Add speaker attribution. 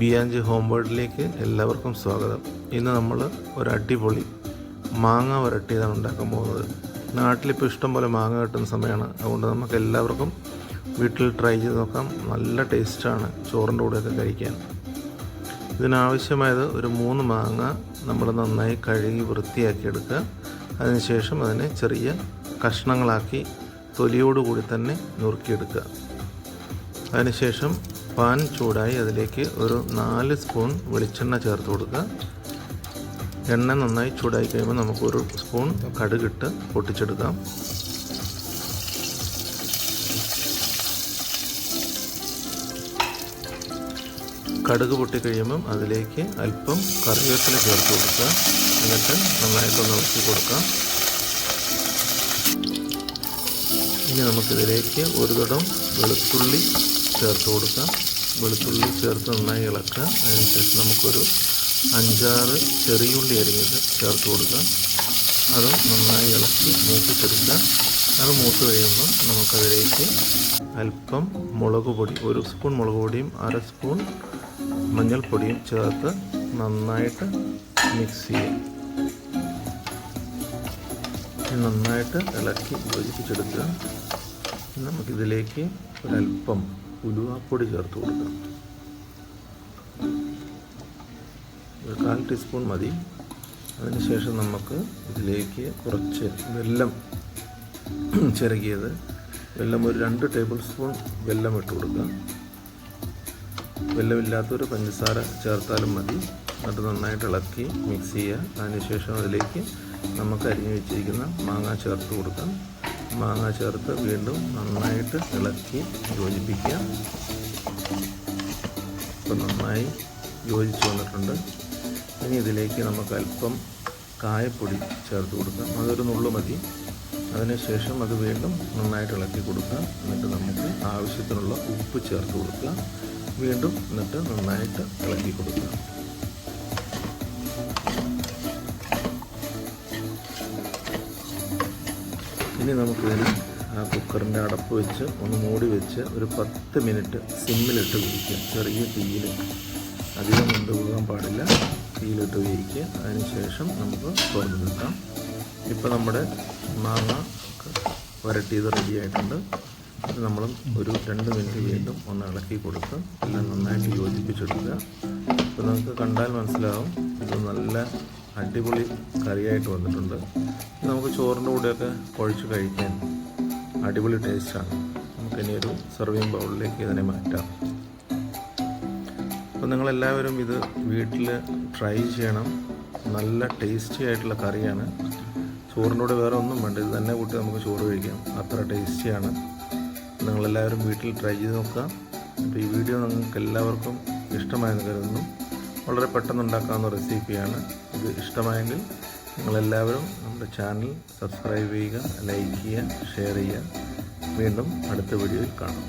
Speaker 1: ബിയാഞ്ചി home വേൾഡിലേക്ക് എല്ലാവർക്കും സ്വാഗതം. ഇന്ന് നമ്മൾ ഒരു അടിപൊളി മാങ്ങ വരട്ടിയതാണ് ഉണ്ടാക്കാൻ പോകുന്നത്. നാട്ടിലിപ്പോൾ ഇഷ്ടം പോലെ മാങ്ങ കിട്ടുന്ന സമയമാണ് അതുകൊണ്ട് നമുക്ക് എല്ലാവർക്കും വീട്ടിൽ ട്രൈ ചെയ്ത് നോക്കാം. നല്ല ടേസ്റ്റാണ് ചോറിന്റെ കൂടെയൊക്കെ കഴിക്കാൻ. ഇതിനാവശ്യമായത് ഒരു മൂന്ന് മാങ്ങ നമ്മൾ നന്നായി കഴുകി വൃത്തിയാക്കി എടുക്കുക അതിനുശേഷം അതിനെ ചെറിയ കഷ്ണങ്ങളാക്കി തൊലിയോടുകൂടി തന്നെ നുറുക്കിയെടുക്കുക. അതിനുശേഷം പാൻ ചൂടായി അതിലേക്ക് ഒരു നാല് സ്പൂൺ വെളിച്ചെണ്ണ ചേർത്ത് കൊടുക്കുക. എണ്ണ നന്നായി ചൂടായി കഴിയുമ്പോൾ നമുക്കൊരു സ്പൂൺ കടുകിട്ട് പൊട്ടിച്ചെടുക്കാം. കടുക് പൊട്ടിക്കഴിയുമ്പം അതിലേക്ക് അല്പം കറിവേപ്പില ചേർത്ത് കൊടുക്കുക. എന്നിട്ട് നന്നായിട്ടൊന്ന് ഇളക്കി കൊടുക്കാം. ഇനി നമുക്കിതിലേക്ക് ഒരു തടം വെളുത്തുള്ളി ചേർത്ത് കൊടുക്കുക. വെളുത്തുള്ളി ചേർത്ത് നന്നായി ഇളക്കുക. അതിനുശേഷം നമുക്കൊരു അഞ്ചാറ് ചെറിയുള്ളി അരിഞ്ഞത് ചേർത്ത് കൊടുക്കുക. അത് നന്നായി ഇളക്കി മൂപ്പിച്ചെടുക്കുക. അത് മൂത്ത് കഴിയുമ്പോൾ നമുക്കതിലേക്ക് അല്പം മുളക് പൊടി ഒരു സ്പൂൺ മുളക് പൊടിയും അര സ്പൂൺ മഞ്ഞൾപ്പൊടിയും ചേർത്ത് നന്നായിട്ട് മിക്സ് ചെയ്യുക. നന്നായിട്ട് ഇളക്കി യോജിപ്പിച്ചെടുക്കുക. നമുക്കിതിലേക്ക് ഒരല്പം ഉലുവാപ്പൊടി ചേർത്ത് കൊടുക്കാം ഒരു കാൽ ടീസ്പൂൺ മതി. അതിനുശേഷം നമുക്ക് ഇതിലേക്ക് കുറച്ച് വെല്ലം ചിരകിയത് വെല്ലം ഒരു രണ്ട് ടേബിൾ സ്പൂൺ വെല്ലം ഇട്ട് കൊടുക്കുക. വെല്ലമില്ലാത്തൊരു പഞ്ചസാര ചേർത്താലും മതി. എന്നിട്ട് നന്നായിട്ട് ഇളക്കി മിക്സ് ചെയ്യുക. അതിനുശേഷം അതിലേക്ക് നമുക്ക് അരിഞ്ഞു വെച്ചിരിക്കുന്ന മാങ്ങ ചേർത്ത് കൊടുക്കാം. മാങ്ങ ചേർത്ത് വീണ്ടും നന്നായിട്ട് ഇളക്കി യോജിപ്പിക്കുക. ഇപ്പം നന്നായി യോജിച്ച് വന്നിട്ടുണ്ട്. ഇനി ഇതിലേക്ക് നമുക്ക് അല്പം കായപ്പൊടി ചേർത്ത് കൊടുക്കാം. അതൊരു നുള്ളു മതി. അതിനുശേഷം അത് വീണ്ടും നന്നായിട്ട് ഇളക്കി കൊടുക്കുക എന്നിട്ട് നമുക്ക് ആവശ്യത്തിനുള്ള ഉപ്പ് ചേർത്ത് കൊടുക്കുക വീണ്ടും എന്നിട്ട് നന്നായിട്ട് ഇളക്കി കൊടുക്കുക ഇനി നമുക്കിതിന് ആ കുക്കറിന്റെ അടപ്പ് വെച്ച് ഒന്ന് മൂടി വെച്ച് ഒരു പത്ത് മിനിറ്റ് സിമ്മിലിട്ട് വേവിക്കുക. ചെറിയ തീയിൽ അധികം വെന്ത് പോകാൻ പാടില്ല. തീയിലിട്ട് വേവിക്കുക. അതിനുശേഷം നമുക്ക് തുറന്ന് നിൽക്കാം ഇപ്പോൾ നമ്മുടെ മാങ്ങ വരട്ടിയത് റെഡി ആയിട്ടുണ്ട്. നമ്മൾ ഒരു രണ്ട് മിനിറ്റ് വീണ്ടും ഒന്ന് ഇളക്കി കൊടുക്കുക എല്ലാം നന്നായിട്ട് യോജിപ്പിച്ചെടുക്കുക. ഇപ്പോൾ നമുക്ക് കണ്ടാൽ മനസ്സിലാവും. ഇത് നല്ല അടിപൊളി കറിയായിട്ട് വന്നിട്ടുണ്ട്. നമുക്ക് ചോറിന്റെ കൂടെയൊക്കെ കുഴച്ച് കഴിക്കാൻ അടിപൊളി ടേസ്റ്റാണ്. നമുക്കിനി ഒരു സെർവിങ് ബൗളിലേക്ക് ഇതിനെ മാറ്റാം. അപ്പോൾ നിങ്ങളെല്ലാവരും ഇത് വീട്ടിൽ ട്രൈ ചെയ്യണം. നല്ല ടേസ്റ്റി ആയിട്ടുള്ള കറിയാണ്. ചോറിന്റെ കൂടെ വേറെ ഒന്നും വേണ്ട. ഇത് തന്നെ കൂട്ടി നമുക്ക് ചോറ് കഴിക്കാം. അത്ര ടേസ്റ്റിയാണ് നിങ്ങളെല്ലാവരും വീട്ടിൽ ട്രൈ ചെയ്ത് നോക്കുക. അപ്പോൾ ഈ വീഡിയോ നിങ്ങൾക്ക് എല്ലാവർക്കും ഇഷ്ടമായെന്ന് കരുതുന്നു. വളരെ പെട്ടെന്ന് ഉണ്ടാക്കാവുന്ന റെസിപ്പിയാണ് ഇത് ഇഷ്ടമായെങ്കിൽ നിങ്ങളെല്ലാവരും നമ്മുടെ ചാനൽ സബ്സ്ക്രൈബ് ചെയ്യുക ലൈക്ക് ചെയ്യുക ഷെയർ ചെയ്യുക. വീണ്ടും അടുത്ത വീഡിയോയിൽ കാണാം.